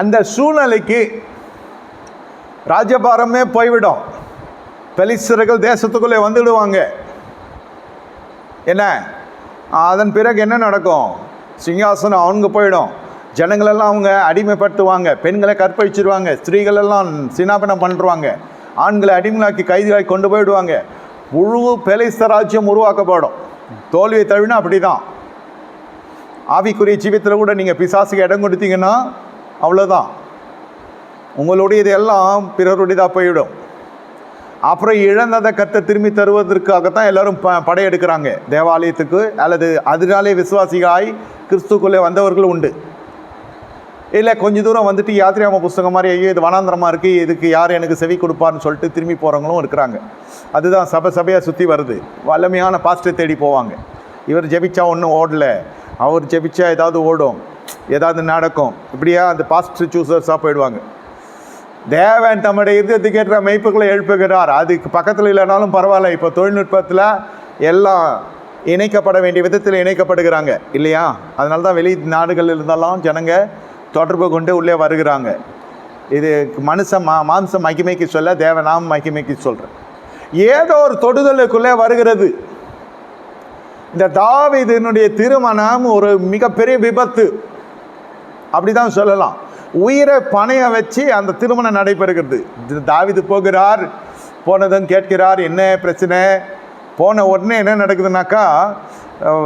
அந்த சூழ்நிலைக்கு ராஜபாரமே போய்விடும். பெலிஸ்தர்கள் தேசத்துக்குள்ளே வந்துடுவாங்க. என்ன? அதன் பிறகு என்ன நடக்கும்? சிங்காசனம் அவங்க போயிடும். ஜனங்களெல்லாம் அவங்க அடிமைப்படுத்துவாங்க. பெண்களை கற்பழிச்சிருவாங்க. ஸ்திரீகளெல்லாம் சினாபனம் பண்ணுறாங்க ஆண்களை அடிமையாக்கி கைதிகளாக்கி கொண்டு போயிடுவாங்க. முழு பெலிஸ்த ராஜ்யம் உருவாக்கப்படும். தோல்வியை தழுவினா அப்படி தான் ஆவிக்குரிய ஜீவித்தில் கூட நீங்கள் பிசாசுக்கு இடம் கொடுத்தீங்கன்னா அவ்வளோதான் உங்களுடையது எல்லாம் பிறருடையதாக போயிடும். அப்புறம் இழந்ததை கத்த திரும்பி தருவதற்காகத்தான் எல்லாரும் ப படையெடுக்கிறாங்க. தேவாலயத்துக்கு அல்லது அதனாலே விசுவாசிகளாய் கிறிஸ்துக்குள்ளே வந்தவர்கள் உண்டு. இல்லை கொஞ்ச தூரம் வந்துட்டு யாத்திரியாம புஸ்தகம் மாதிரி ஐயோ இது வனாந்திரமாக இருக்குது இதுக்கு யார் எனக்கு செவி கொடுப்பார்னு சொல்லிட்டு திரும்பி போகிறவங்களும் இருக்கிறாங்க. அதுதான் சபை சபையாக சுற்றி வருது. வல்லமையான பாஸ்டர் தேடி போவாங்க. இவர் ஜெபிச்சா ஒன்றும் ஓடலை. அவர் ஜெபிச்சா ஏதாவது ஓடும். ஏதாவது நடக்கும். இப்படியா அந்த பாஸ்ட் சூசர்ஸாக போயிடுவாங்க. தேவன் தம்முடைய இருதயத்துக்கு ஏற்ற மெய்ப்புகளை எழுப்புகிறார். அதுக்கு பக்கத்தில் இல்லைனாலும் பரவாயில்ல. இப்போ தொழில்நுட்பத்தில் எல்லாம் இணைக்கப்பட வேண்டிய விதத்தில் இணைக்கப்படுகிறாங்க. இல்லையா? அதனால தான் வெளி நாடுகள் இருந்தாலும் ஜனங்க தொடர்பு கொண்டு உள்ளே வருகிறாங்க. இது மனுஷன் மா மாம்சம் மகிமைக்கு சொல்ல தேவனாம் மகிமைக்கு சொல்கிறேன் ஏதோ ஒரு தொடுதலுக்குள்ளே வருகிறது. இந்த தாவிதனுடைய திருமணம் ஒரு மிகப்பெரிய விபத்து. அப்படிதான் சொல்லலாம். உயிரை பணைய வச்சு அந்த திருமணம் நடைபெறுகிறது. தாவிது போகிறார். போனதும் கேட்கிறார் என்ன பிரச்சனை? போன உடனே என்ன நடக்குதுனாக்கா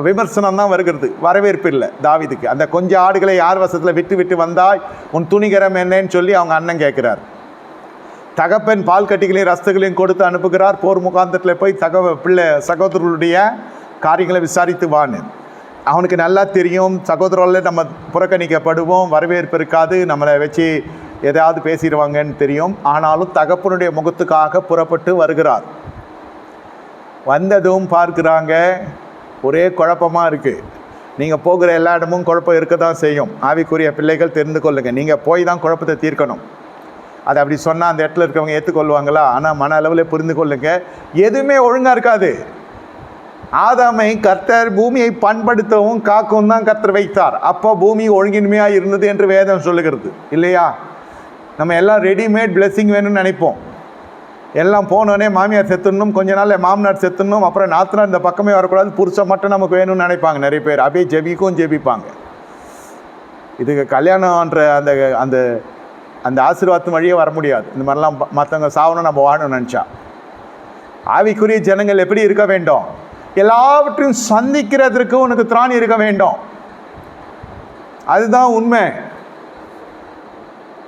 விமர்சனம் தான் வருகிறது. வரவேற்பு இல்லை தாவீதுக்கு. அந்த கொஞ்சம் ஆடுகளை யார் வசத்தில் விட்டு விட்டு வந்தாய் உன் துணிகரம் என்னன்னு சொல்லி அவங்க அண்ணன் கேட்குறார். தகப்பன் பால் கட்டிகளையும் ரஸ்துகளையும் கொடுத்து அனுப்புகிறார். போர் முகாந்தத்தில் போய் தகவ பிள்ளை சகோதரர்களுடைய காரியங்களை விசாரித்து வான்னு. அவனுக்கு நல்லா தெரியும் சகோதரர்கள் நம்ம புறக்கணிக்கப்படுவோம் வரவேற்பு இருக்காது நம்மளை வச்சு எதாவது பேசிடுவாங்கன்னு தெரியும். ஆனாலும் தகப்பனுடைய முகத்துக்காக புறப்பட்டு வருகிறார். வந்ததும் பார்க்குறாங்க ஒரே குழப்பமாக இருக்குது நீங்கள் போகிற எல்லா இடமும் குழப்பம் இருக்க தான் செய்யும். ஆவிக்குரிய பிள்ளைகள் தெரிந்து கொள்ளுங்கள் நீங்கள் போய் தான் குழப்பத்தை தீர்க்கணும். அது அப்படி சொன்னால் அந்த இடத்துல இருக்கிறவங்க ஏற்றுக்கொள்வாங்களா ஆனால் மன அளவில் புரிந்து கொள்ளுங்கள் எதுவுமே ஒழுங்காக இருக்காது. ஆதாமை கர்த்தர் பூமியை பண்படுத்தவும் காக்கவும் தான் கர்த்தர் வைத்தார். அப்போ பூமி ஒழுங்கின்மையாக இருந்தது என்று வேதம் சொல்லுகிறது. இல்லையா? நம்ம எல்லாம் ரெடிமேட் blessing வேணும்னு நினைப்போம். எல்லாம் போனோடனே மாமியார் செத்துடணும் கொஞ்ச நாள் மாமனார் செத்துடணும் அப்புறம் நாத்தனார் இந்த பக்கமே வரக்கூடாது புருஷன் மட்டும் நமக்கு வேணும்னு நினைப்பாங்க நிறைய பேர். அப்படியே ஜெபிக்கும் ஜெபிப்பாங்க. இதுக்கு கல்யாணம்ன்ற அந்த அந்த அந்த ஆசீர்வாதத்து வழியே வர முடியாது. இந்த மாதிரிலாம் மற்றவங்க சாவணும் நம்ம வாழணும்னு நினச்சா. ஆவிக்குரிய ஜனங்கள் எப்படி இருக்க வேண்டும்? எல்லாவற்றையும் சந்திக்கிறதற்கு உனக்கு திராணி இருக்க வேண்டும். அதுதான் உண்மை.